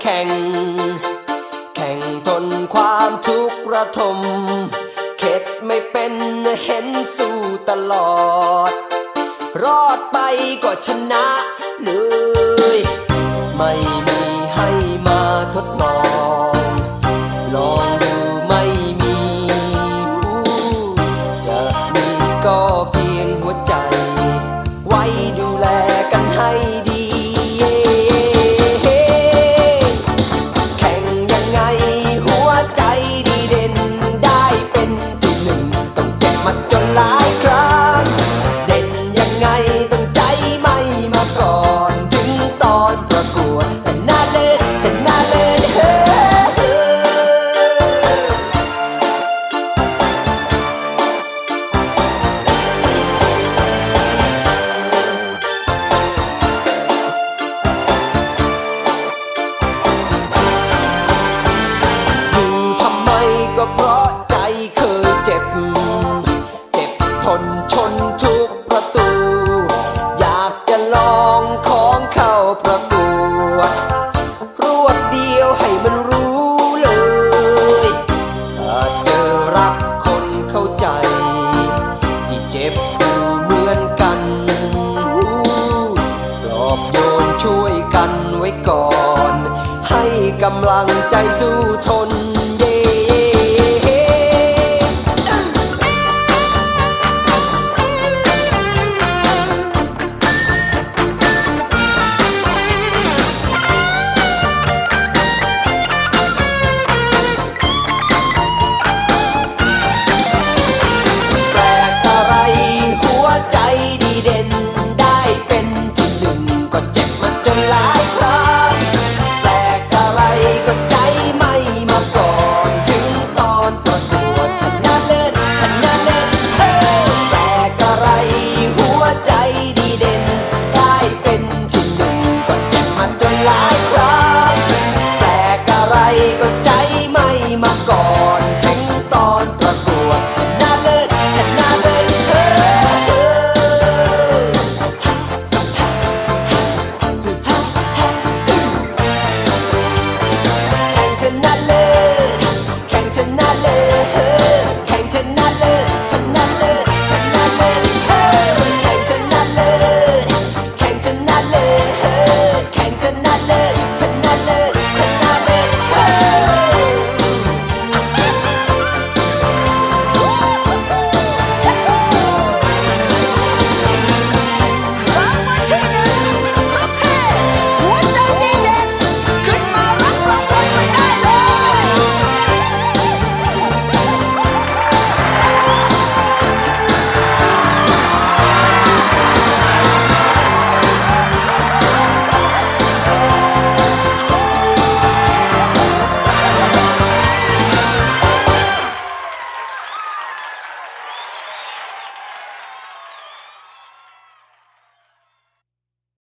แข่ง แข่งทนความทุกข์ระทม เข็ดไม่เป็นเห็นสู้ตลอด รอดไปก็ชนะหลือ กำลังใจสู้ทน ฉันนั้นเลย